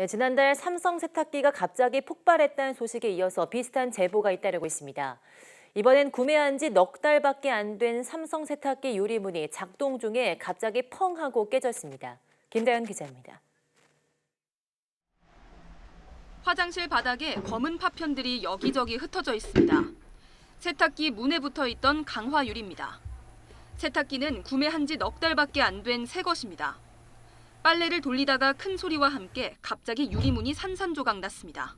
네, 지난달 삼성 세탁기가 갑자기 폭발했다는 소식에 이어서 비슷한 제보가 잇따르고 있습니다. 이번엔 구매한 지 넉 달밖에 안 된 삼성 세탁기 유리문이 작동 중에 갑자기 펑 하고 깨졌습니다. 김다연 기자입니다. 화장실 바닥에 검은 파편들이 여기저기 흩어져 있습니다. 세탁기 문에 붙어 있던 강화 유리입니다. 세탁기는 구매한 지 넉 달밖에 안 된 새 것입니다. 빨래를 돌리다가 큰 소리와 함께 갑자기 유리문이 산산조각 났습니다.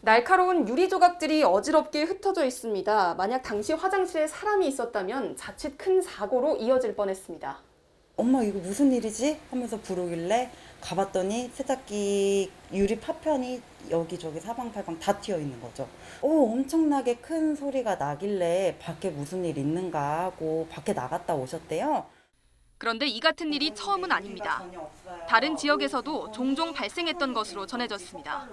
날카로운 유리 조각들이 어지럽게 흩어져 있습니다. 만약 당시 화장실에 사람이 있었다면 자칫 큰 사고로 이어질 뻔했습니다. 엄마 이거 무슨 일이지? 하면서 부르길래 가봤더니 세탁기 유리 파편이 여기저기 사방팔방 다 튀어 있는 거죠. 오 엄청나게 큰 소리가 나길래 밖에 무슨 일 있는가 하고 밖에 나갔다 오셨대요. 그런데 이 같은 일이 처음은 아닙니다. 다른 지역에서도 종종 발생했던 것으로 전해졌습니다.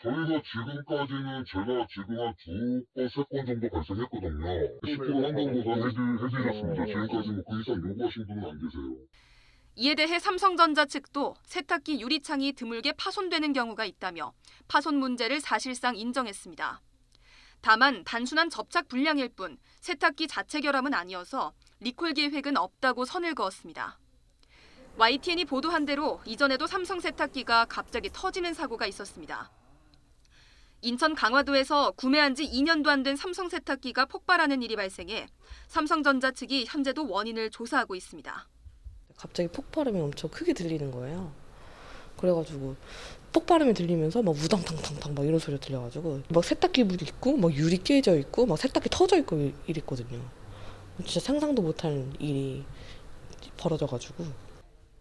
저희가 지금까지는 제가 지금 한 두 건, 세 건 정도 발생했거든요. 10% 환경보상 해드, 해드렸습니다. 지금까지 뭐 그 이상 요구하신 분은 안 계세요. 이에 대해 삼성전자 측도 세탁기 유리창이 드물게 파손되는 경우가 있다며 파손 문제를 사실상 인정했습니다. 다만 단순한 접착 불량일 뿐 세탁기 자체 결함은 아니어서 리콜 계획은 없다고 선을 그었습니다. YTN이 보도한 대로 이전에도 삼성 세탁기가 갑자기 터지는 사고가 있었습니다. 인천 강화도에서 구매한 지 2년도 안 된 삼성 세탁기가 폭발하는 일이 발생해 삼성전자 측이 현재도 원인을 조사하고 있습니다. 갑자기 폭발음이 엄청 크게 들리는 거예요. 그래가지고 폭발음이 들리면서 막 우당탕탕탕 막 이런 소리가 들려가지고 막 세탁기 물 있고 막 유리 깨져 있고 막 세탁기 터져 있고 이- 이랬거든요. 진짜 상상도 못할 일이 벌어져가지고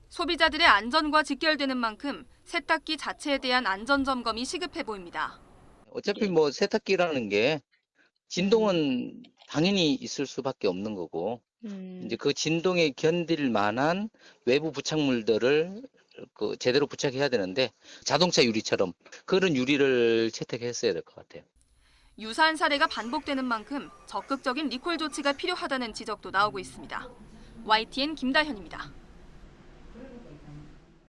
소비자들의 안전과 직결되는 만큼 세탁기 자체에 대한 안전 점검이 시급해 보입니다. 어차피 뭐 세탁기라는 게 진동은 당연히 있을 수밖에 없는 거고 이제 그 진동에 견딜 만한 외부 부착물들을 그 제대로 부착해야 되는데 자동차 유리처럼 그런 유리를 채택했어야 될 것 같아요. 유사한 사례가 반복되는 만큼 적극적인 리콜 조치가 필요하다는 지적도 나오고 있습니다. YTN 김다현입니다.